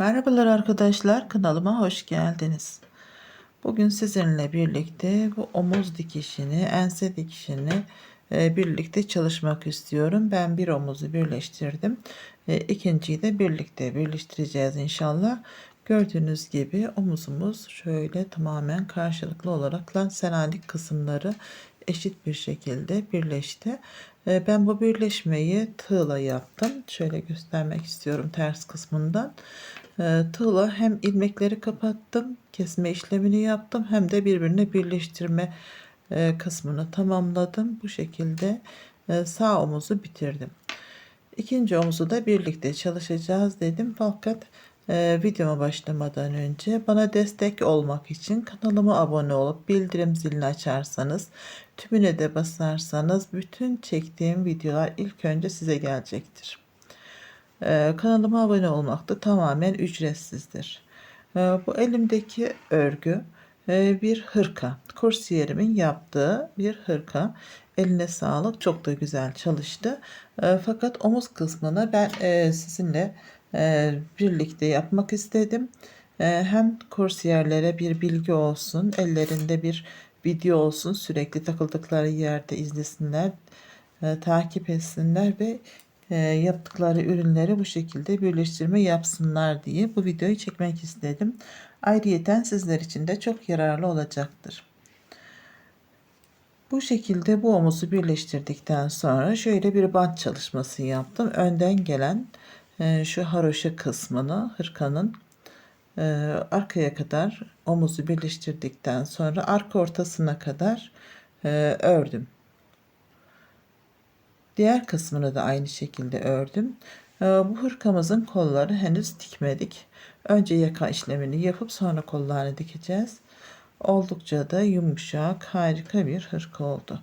Merhabalar arkadaşlar, kanalıma hoş geldiniz. Bugün sizinle birlikte bu omuz dikişini, ense dikişini e, birlikte çalışmak istiyorum. Ben bir omuzu birleştirdim. E, ikinciyi de birlikte birleştireceğiz inşallah. Gördüğünüz gibi omuzumuz şöyle tamamen karşılıklı olarak lan senalik kısımları eşit bir şekilde birleşti. E, ben bu birleşmeyi tığla yaptım. Şöyle göstermek istiyorum ters kısmından. E, tığla hem ilmekleri kapattım, kesme işlemini yaptım hem de birbirine birleştirme e, kısmını tamamladım. Bu şekilde e, sağ omuzu bitirdim. İkinci omuzu da birlikte çalışacağız dedim. Fakat e, videoma başlamadan önce bana destek olmak için kanalıma abone olup bildirim zilini açarsanız tümüne de basarsanız bütün çektiğim videolar ilk önce size gelecektir. Ee, kanalıma abone olmak da tamamen ücretsizdir. Ee, bu elimdeki örgü e, bir hırka. Kursiyerimin yaptığı bir hırka. Eline sağlık. Çok da güzel çalıştı. Ee, fakat omuz kısmını ben e, sizinle e, birlikte yapmak istedim. Hem kursiyerlere bir bilgi olsun, ellerinde bir video olsun, sürekli takıldıkları yerde izlesinler, takip etsinler ve yaptıkları ürünleri bu şekilde birleştirme yapsınlar diye bu videoyu çekmek istedim. Ayrıyeten sizler için de çok yararlı olacaktır. Bu şekilde bu omuzu birleştirdikten sonra şöyle bir bant çalışması yaptım. Önden gelen e, şu haroşa kısmını hırkanın e, arkaya kadar omuzu birleştirdikten sonra arka ortasına kadar e, ördüm. Diğer kısmını da aynı şekilde ördüm. Ee, bu hırkamızın kolları henüz dikmedik. Önce yaka işlemini yapıp sonra kollarını dikeceğiz. Oldukça da yumuşak, harika bir hırka oldu.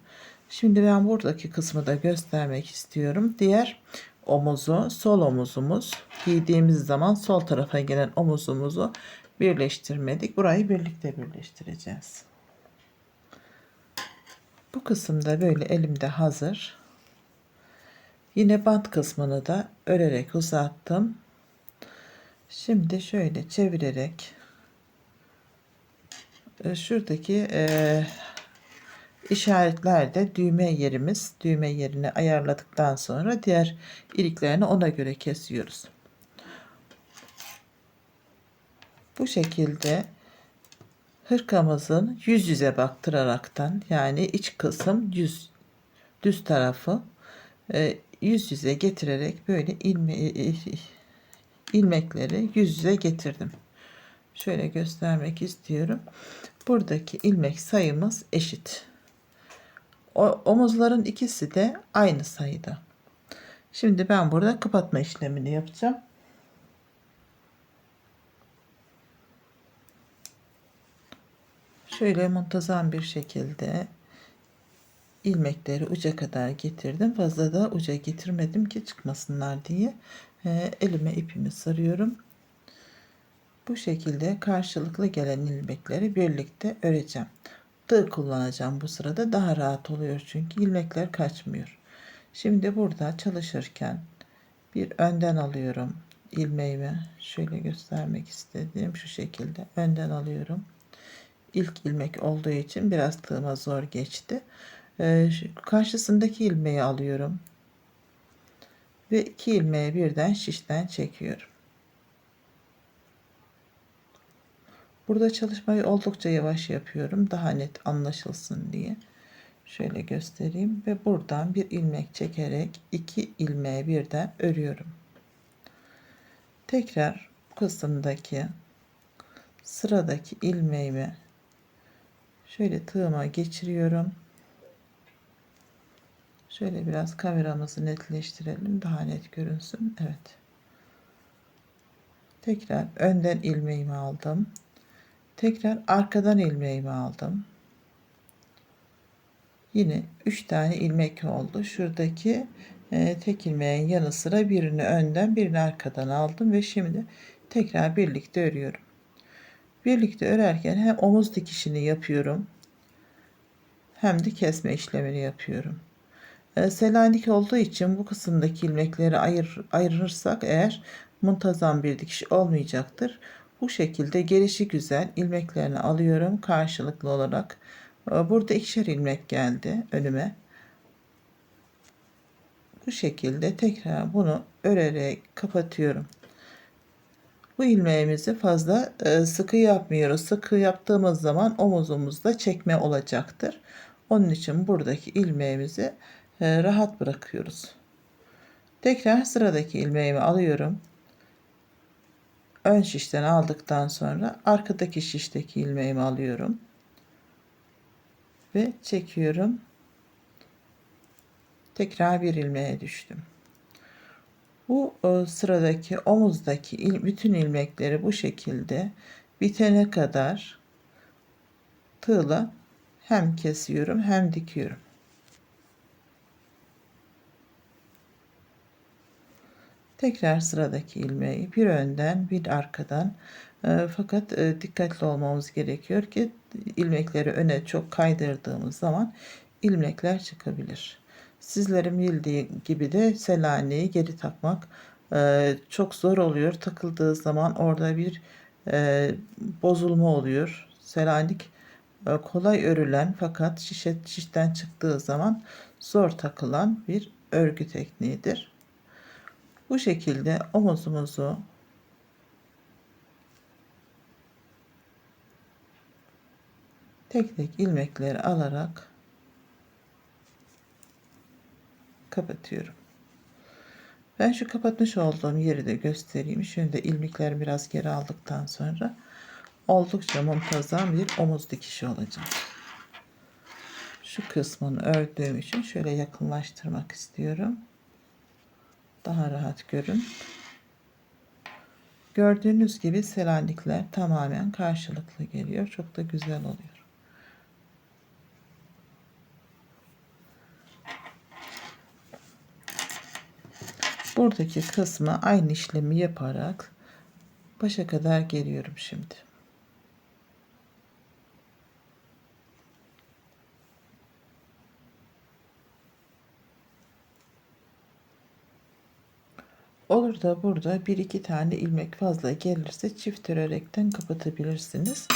Şimdi ben buradaki kısmı da göstermek istiyorum. Diğer omuzu, sol omuzumuz giydiğimiz zaman sol tarafa gelen omuzumuzu birleştirmedik. Burayı birlikte birleştireceğiz. Bu kısımda böyle elimde hazır. Yine bant kısmını da örerek uzattım. Şimdi şöyle çevirerek e, şuradaki e, işaretlerde düğme yerimiz düğme yerini ayarladıktan sonra diğer iliklerini ona göre kesiyoruz. Bu şekilde hırkamızın yüz yüze baktıraraktan yani iç kısım yüz düz tarafı e, yüz yüze getirerek böyle ilme, e, e, ilmekleri yüz yüze getirdim. Şöyle göstermek istiyorum. Buradaki ilmek sayımız eşit. O, omuzların ikisi de aynı sayıda. Şimdi ben burada kapatma işlemini yapacağım. Şöyle muntazam bir şekilde ilmekleri uca kadar getirdim. Fazla da uca getirmedim ki çıkmasınlar diye. E, elime ipimi sarıyorum. Bu şekilde karşılıklı gelen ilmekleri birlikte öreceğim. Tığ kullanacağım bu sırada daha rahat oluyor çünkü ilmekler kaçmıyor. Şimdi burada çalışırken bir önden alıyorum ilmeğimi şöyle göstermek istediğim şu şekilde önden alıyorum. İlk ilmek olduğu için biraz tığıma zor geçti. Ee, karşısındaki ilmeği alıyorum. Ve iki ilmeği birden şişten çekiyorum. Burada çalışmayı oldukça yavaş yapıyorum. Daha net anlaşılsın diye. Şöyle göstereyim ve buradan bir ilmek çekerek iki ilmeği birden örüyorum. Tekrar bu kısımdaki sıradaki ilmeğimi şöyle tığıma geçiriyorum. Şöyle biraz kameramızı netleştirelim. Daha net görünsün. Evet. Tekrar önden ilmeğimi aldım. Tekrar arkadan ilmeğimi aldım. Yine 3 tane ilmek oldu. Şuradaki e, tek ilmeğin yanı sıra birini önden birini arkadan aldım ve şimdi tekrar birlikte örüyorum. Birlikte örerken hem omuz dikişini yapıyorum hem de kesme işlemini yapıyorum. E, Selanik olduğu için bu kısımdaki ilmekleri ayır, ayırırsak eğer muntazam bir dikiş olmayacaktır. Bu şekilde gelişi güzel ilmeklerini alıyorum karşılıklı olarak. Ee, Burada ikişer ilmek geldi önüme. Bu şekilde tekrar bunu örerek kapatıyorum. Bu ilmeğimizi fazla e, sıkı yapmıyoruz. Sıkı yaptığımız zaman omuzumuzda çekme olacaktır. Onun için buradaki ilmeğimizi e, rahat bırakıyoruz. Tekrar sıradaki ilmeğimi alıyorum. Ön şişten aldıktan sonra arkadaki şişteki ilmeğimi alıyorum. Ve çekiyorum. Tekrar bir ilmeğe düştüm. Bu e, sıradaki omuzdaki il, bütün ilmekleri bu şekilde bitene kadar tığla hem kesiyorum hem dikiyorum. Tekrar sıradaki ilmeği bir önden bir arkadan e, fakat e, dikkatli olmamız gerekiyor ki ilmekleri öne çok kaydırdığımız zaman ilmekler çıkabilir. Sizlerin bildiği gibi de selaneyi geri takmak e, çok zor oluyor. Takıldığı zaman orada bir bozulma oluyor. Selanik kolay örülen fakat şişe, şişten çıktığı zaman zor takılan bir örgü tekniğidir. Bu şekilde omuzumuzu tek tek ilmekleri alarak kapatıyorum. Ben şu kapatmış olduğum yeri de göstereyim. Şöyle ilmekleri biraz geri aldıktan sonra oldukça muntazam bir omuz dikişi olacak. Şu kısmını ördüğüm için şöyle yakınlaştırmak istiyorum. Daha rahat görün. Gördüğünüz gibi selanikler tamamen karşılıklı geliyor. Çok da güzel oluyor. buradaki kısmı aynı işlemi yaparak başa kadar geliyorum şimdi. Olur da burada bir iki tane ilmek fazla gelirse çift örerekten kapatabilirsiniz.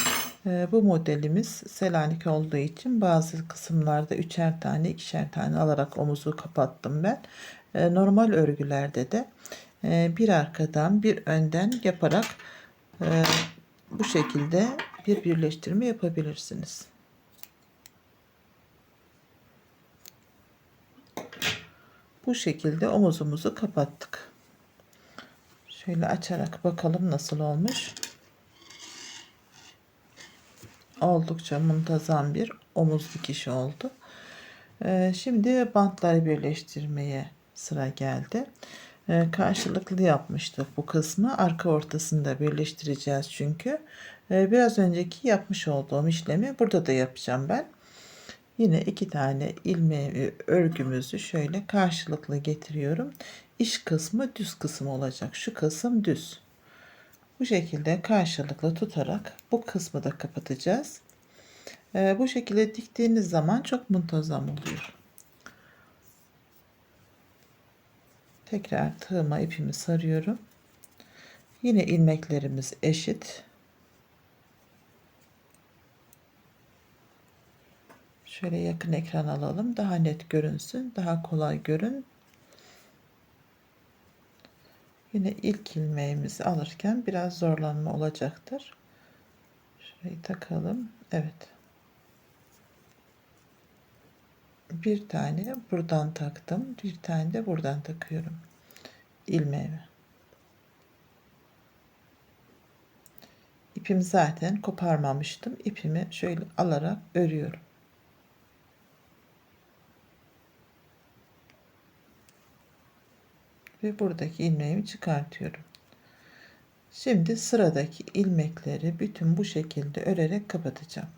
Ee, bu modelimiz Selanik olduğu için bazı kısımlarda üçer tane ikişer tane alarak omuzu kapattım ben. Ee, normal örgülerde de e, bir arkadan bir önden yaparak e, bu şekilde bir birleştirme yapabilirsiniz. Bu şekilde omuzumuzu kapattık. Şöyle açarak bakalım nasıl olmuş. Oldukça muntazam bir omuz dikişi oldu. Ee, şimdi bantları birleştirmeye sıra geldi. Ee, karşılıklı yapmıştık bu kısmı. Arka ortasında birleştireceğiz çünkü. Ee, biraz önceki yapmış olduğum işlemi burada da yapacağım ben. Yine iki tane ilmeği örgümüzü şöyle karşılıklı getiriyorum. İş kısmı düz kısım olacak. Şu kısım düz. Bu şekilde karşılıklı tutarak bu kısmı da kapatacağız. Ee, bu şekilde diktiğiniz zaman çok muntazam oluyor. Tekrar tığıma ipimi sarıyorum. Yine ilmeklerimiz eşit. Şöyle yakın ekran alalım. Daha net görünsün. Daha kolay görün. Yine ilk ilmeğimizi alırken biraz zorlanma olacaktır. Şurayı takalım. Evet. Bir tane buradan taktım. Bir tane de buradan takıyorum. ilmeğimi. İpimi zaten koparmamıştım. İpimi şöyle alarak örüyorum. Ve buradaki ilmeğimi çıkartıyorum. Şimdi sıradaki ilmekleri bütün bu şekilde örerek kapatacağım.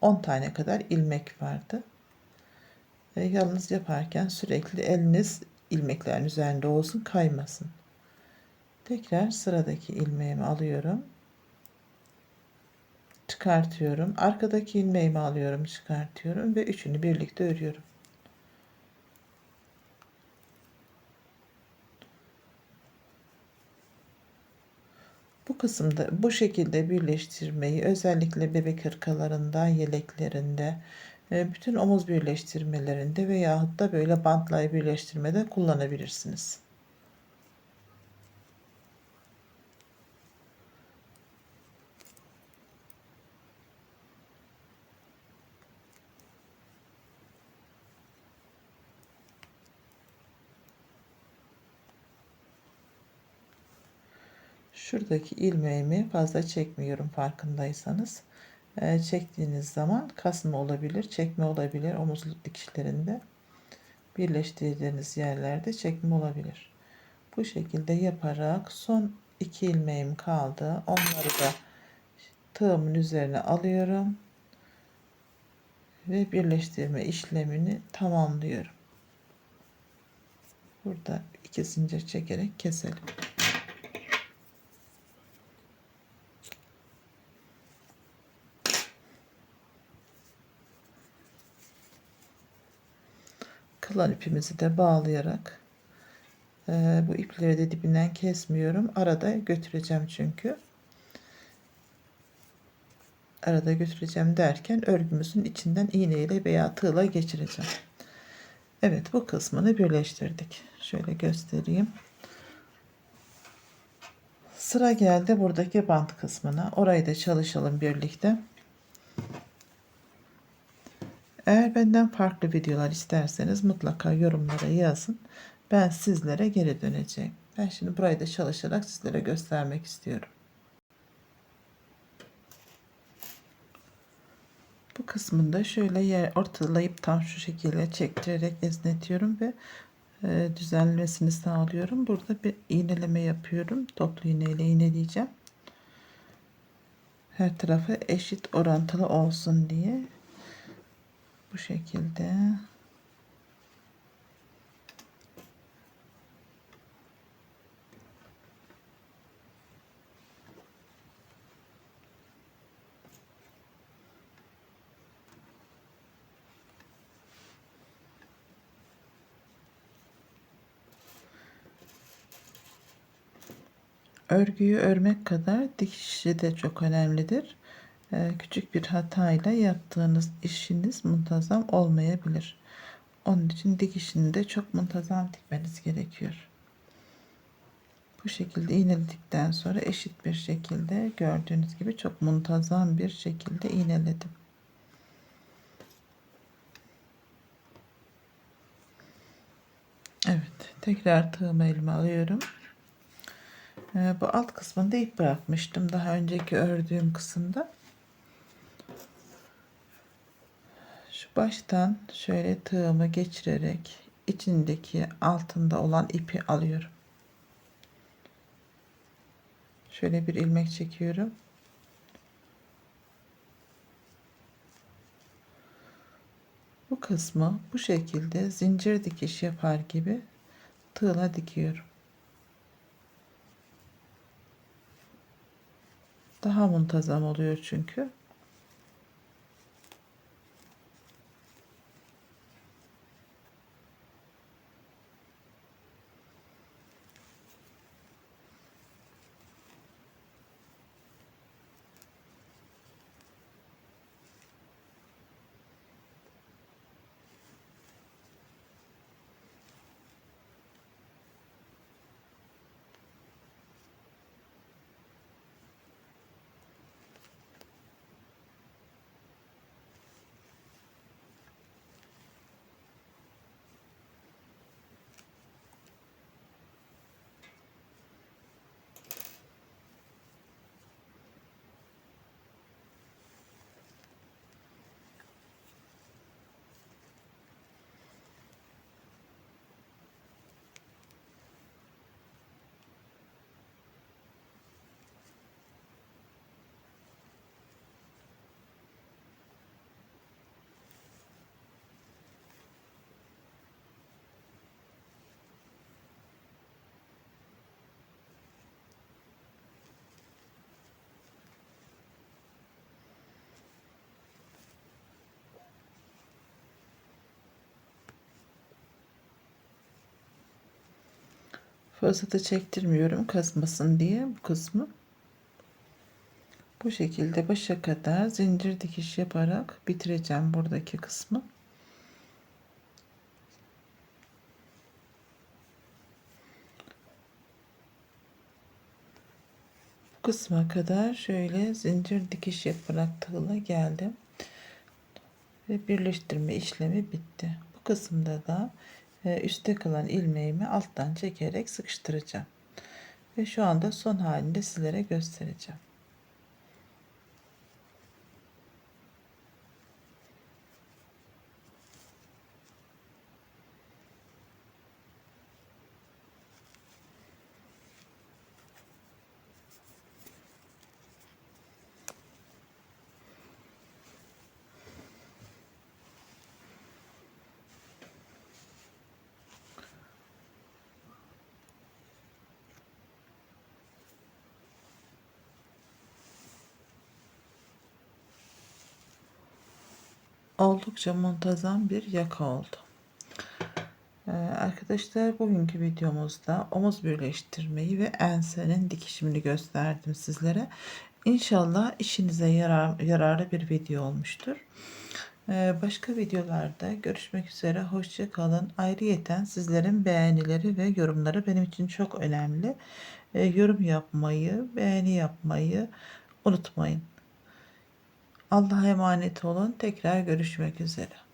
10 tane kadar ilmek vardı. E, yalnız yaparken sürekli eliniz ilmeklerin üzerinde olsun kaymasın. Tekrar sıradaki ilmeğimi alıyorum. Çıkartıyorum. Arkadaki ilmeğimi alıyorum, çıkartıyorum ve üçünü birlikte örüyorum. Bu kısımda bu şekilde birleştirmeyi özellikle bebek hırkalarında, yeleklerinde, e, bütün omuz birleştirmelerinde veyahut da böyle bantla birleştirmede kullanabilirsiniz. Şuradaki ilmeğimi fazla çekmiyorum farkındaysanız. Ee, çektiğiniz zaman kasma olabilir, çekme olabilir omuz dikişlerinde. Birleştirdiğiniz yerlerde çekme olabilir. Bu şekilde yaparak son iki ilmeğim kaldı. Onları da tığımın üzerine alıyorum. Ve birleştirme işlemini tamamlıyorum. Burada iki zincir çekerek keselim. Kılan ipimizi de bağlayarak e, bu ipleri de dibinden kesmiyorum. Arada götüreceğim çünkü. Arada götüreceğim derken örgümüzün içinden iğneyle veya tığla geçireceğim. Evet bu kısmını birleştirdik. Şöyle göstereyim. Sıra geldi buradaki bant kısmına. Orayı da çalışalım birlikte. Eğer benden farklı videolar isterseniz mutlaka yorumlara yazın. Ben sizlere geri döneceğim. Ben şimdi burayı da çalışarak sizlere göstermek istiyorum. Bu kısmında şöyle yer ortalayıp tam şu şekilde çektirerek esnetiyorum ve e, düzenlemesini sağlıyorum. Burada bir iğneleme yapıyorum. Toplu iğneyle iğneleyeceğim. Her tarafı eşit orantılı olsun diye bu şekilde Örgüyü örmek kadar dikişi de çok önemlidir. Ee, küçük bir hatayla yaptığınız işiniz muntazam olmayabilir. Onun için dikişini de çok muntazam dikmeniz gerekiyor. Bu şekilde iğneledikten sonra eşit bir şekilde gördüğünüz gibi çok muntazam bir şekilde iğneledim. Evet, tekrar tığımı elime alıyorum. Ee, bu alt kısmında ip bırakmıştım daha önceki ördüğüm kısımda. Şu baştan şöyle tığımı geçirerek içindeki altında olan ipi alıyorum. Şöyle bir ilmek çekiyorum. Bu kısmı bu şekilde zincir dikiş yapar gibi tığla dikiyorum. Daha muntazam oluyor çünkü. Da çektirmiyorum kasmasın diye bu kısmı. Bu şekilde başa kadar zincir dikiş yaparak bitireceğim buradaki kısmı. Bu kısma kadar şöyle zincir dikiş yaparak tığla geldim. Ve birleştirme işlemi bitti. Bu kısımda da üstte kalan ilmeğimi alttan çekerek sıkıştıracağım. Ve şu anda son halinde sizlere göstereceğim. Oldukça muntazam bir yaka oldu. Ee, arkadaşlar bugünkü videomuzda omuz birleştirmeyi ve ensenin dikişimini gösterdim sizlere. İnşallah işinize yarar, yararlı bir video olmuştur. Ee, başka videolarda görüşmek üzere. Hoşça kalın. Ayrıyeten sizlerin beğenileri ve yorumları benim için çok önemli. Ee, yorum yapmayı, beğeni yapmayı unutmayın. Allah'a emanet olun. Tekrar görüşmek üzere.